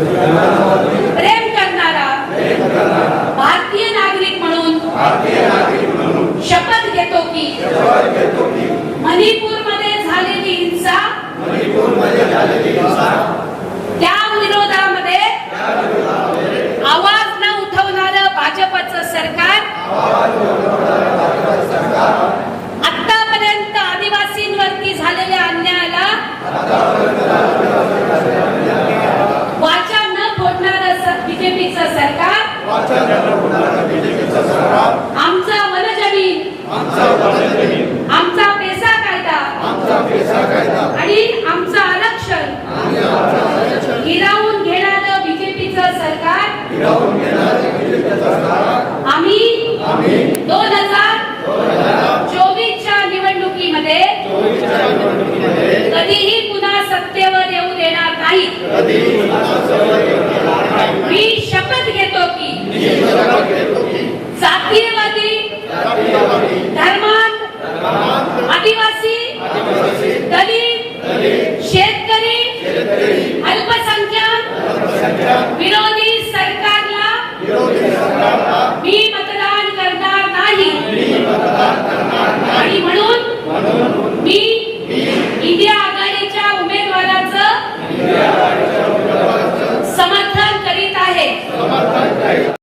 प्रेम करणारा भारतीय नागरिक म्हणून शपथ घेतो की बीजेपीचं सरकार? आमचा वन जमीन आमचा पेसा कायदा. आणि आमचं आरक्षण. हिरावून घेणारं बीजेपीचं सरकार. आम्ही दोन हजार चोवीसच्या निवडणुकीमध्ये कधीही पुन्हा सत्तेवर येऊ देणार नाही. शेतकरी